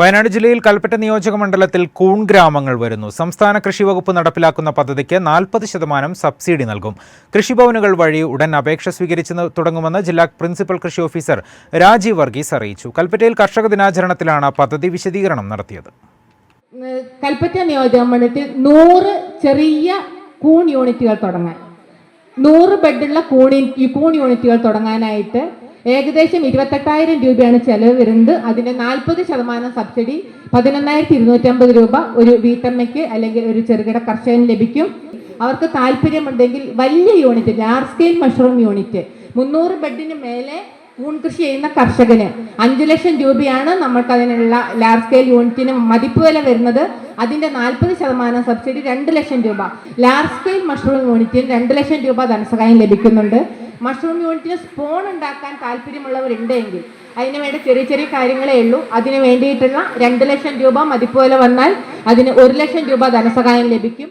വയനാട് ജില്ലയിൽ കൽപ്പറ്റ നിയോജക മണ്ഡലത്തിൽ കൂൺ ഗ്രാമങ്ങൾ വരുന്നു. സംസ്ഥാന കൃഷി വകുപ്പ് നടപ്പിലാക്കുന്ന പദ്ധതിക്ക് നാൽപ്പത് ശതമാനം സബ്സിഡി നൽകും. കൃഷിഭവനുകൾ വഴി ഉടൻ അപേക്ഷ സ്വീകരിച്ച് തുടങ്ങുമെന്ന് ജില്ലാ പ്രിൻസിപ്പൽ കൃഷി ഓഫീസർ രാജീവ് വർഗീസ് അറിയിച്ചു. കൽപ്പറ്റയിൽ കർഷക ദിനാചരണത്തിലാണ് പദ്ധതി വിശദീകരണം നടത്തിയത്. കൽപ്പറ്റ നിയോജക മണ്ഡലത്തിൽ നൂറ് ചെറിയ കൂൺ യൂണിറ്റുകൾ തുടങ്ങാൻ. നൂറ് ബെഡുള്ള കൂൺ കൂൺ യൂണിറ്റുകൾ തുടങ്ങാനായിട്ട് ഏകദേശം ഇരുപത്തെട്ടായിരം രൂപയാണ് ചെലവ് വരുന്നത്. അതിന്റെ നാൽപ്പത് ശതമാനം സബ്സിഡി പതിനൊന്നായിരത്തി ഇരുന്നൂറ്റമ്പത് രൂപ ഒരു വീട്ടമ്മയ്ക്ക് അല്ലെങ്കിൽ ഒരു ചെറുകിട കർഷകന് ലഭിക്കും. അവർക്ക് താല്പര്യമുണ്ടെങ്കിൽ വലിയ unit large scale mushroom unit മുന്നൂറ് ബെഡിന് മേലെ കൂൺ കൃഷി ചെയ്യുന്ന കർഷകന് അഞ്ചു ലക്ഷം രൂപയാണ് നമ്മൾക്ക് അതിനുള്ള ലാർജ് സ്കെയിൽ യൂണിറ്റിന് മതിപ്പ് വില വരുന്നത്. അതിന്റെ നാൽപ്പത് ശതമാനം സബ്സിഡി രണ്ട് ലക്ഷം രൂപ. ലാർജ് സ്കെയിൽ മഷ്റൂം യൂണിറ്റിന് രണ്ട് ലക്ഷം രൂപ ധനസഹായം ലഭിക്കുന്നുണ്ട്. മഷ്റൂം യൂണിറ്റിന് സ്പോൺ ഉണ്ടാക്കാൻ താല്പര്യമുള്ളവരുണ്ടെങ്കിൽ അതിന് വേണ്ട ചെറിയ ചെറിയ കാര്യങ്ങളേ ഉള്ളൂ. അതിന് വേണ്ടിയിട്ടുള്ള രണ്ട് ലക്ഷം രൂപ മതിപ്പോലെ വന്നാൽ അതിന് ഒരു ലക്ഷം രൂപ ധനസഹായം ലഭിക്കും.